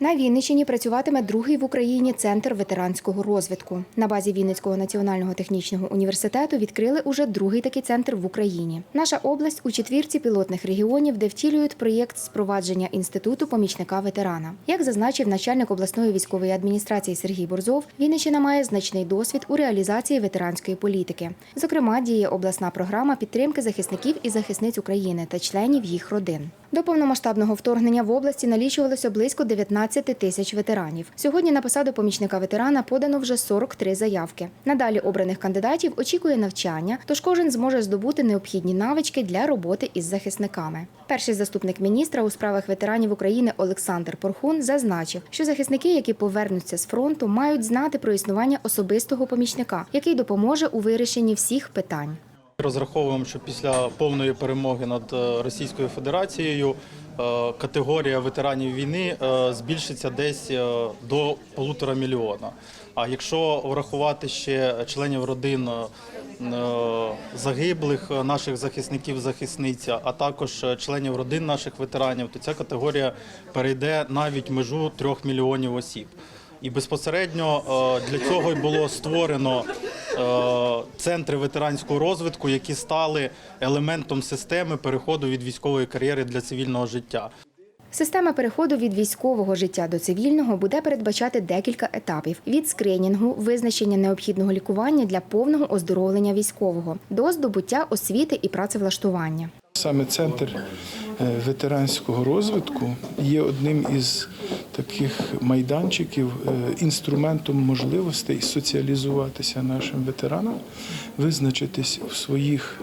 На Вінниччині працюватиме другий в Україні центр ветеранського розвитку. На базі Вінницького національного технічного університету відкрили уже другий такий центр в Україні. Наша область у четвірці пілотних регіонів, де втілюють проєкт спровадження інституту помічника ветерана. Як зазначив начальник обласної військової адміністрації Сергій Борзов, Вінниччина має значний досвід у реалізації ветеранської політики. Зокрема, діє обласна програма підтримки захисників і захисниць України та членів їх родин. До повномасштабного вторгнення в області налічувалося близько 19 тисяч ветеранів. Сьогодні на посаду помічника ветерана подано вже 43 заявки. Надалі обраних кандидатів очікує навчання, тож кожен зможе здобути необхідні навички для роботи із захисниками. Перший заступник міністра у справах ветеранів України Олександр Порхун зазначив, що захисники, які повернуться з фронту, мають знати про існування особистого помічника, який допоможе у вирішенні всіх питань. Розраховуємо, що після повної перемоги над е, Російською Федерацією категорія ветеранів війни е, збільшиться десь е, до полутора мільйона. А якщо врахувати ще членів родин е, загиблих е, наших захисників, захисниця, а також е, членів родин наших ветеранів, то ця категорія перейде навіть межу трьох мільйонів осіб. І безпосередньо е, для цього й було створено е, центри ветеранського розвитку, які стали елементом системи переходу від військової кар'єри для цивільного життя. Система переходу від військового життя до цивільного буде передбачати декілька етапів: від скринінгу, визначення необхідного лікування для повного оздоровлення військового до здобуття освіти і працевлаштування. Саме центр е, ветеранського розвитку є одним із таких майданчиків, е, інструментом можливостей соціалізуватися нашим ветеранам, визначитись в своїх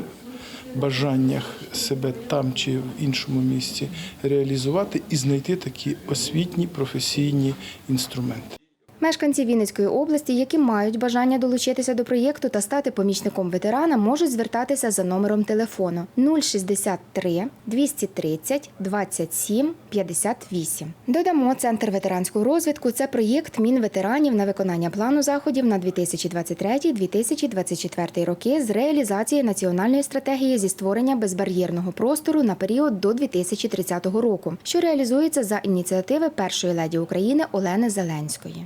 бажаннях себе там чи в іншому місці реалізувати і знайти такі освітні професійні інструменти. Мешканці Вінницької області, які мають бажання долучитися до проєкту та стати помічником ветерана, можуть звертатися за номером телефону 063 230 27 58. Додамо, центр ветеранського розвитку це проєкт Мінветеранів на виконання плану заходів на 2023-2024 роки з реалізації національної стратегії зі створення безбар'єрного простору на період до 2030 року, що реалізується за ініціативи першої леді України Олени Зеленської.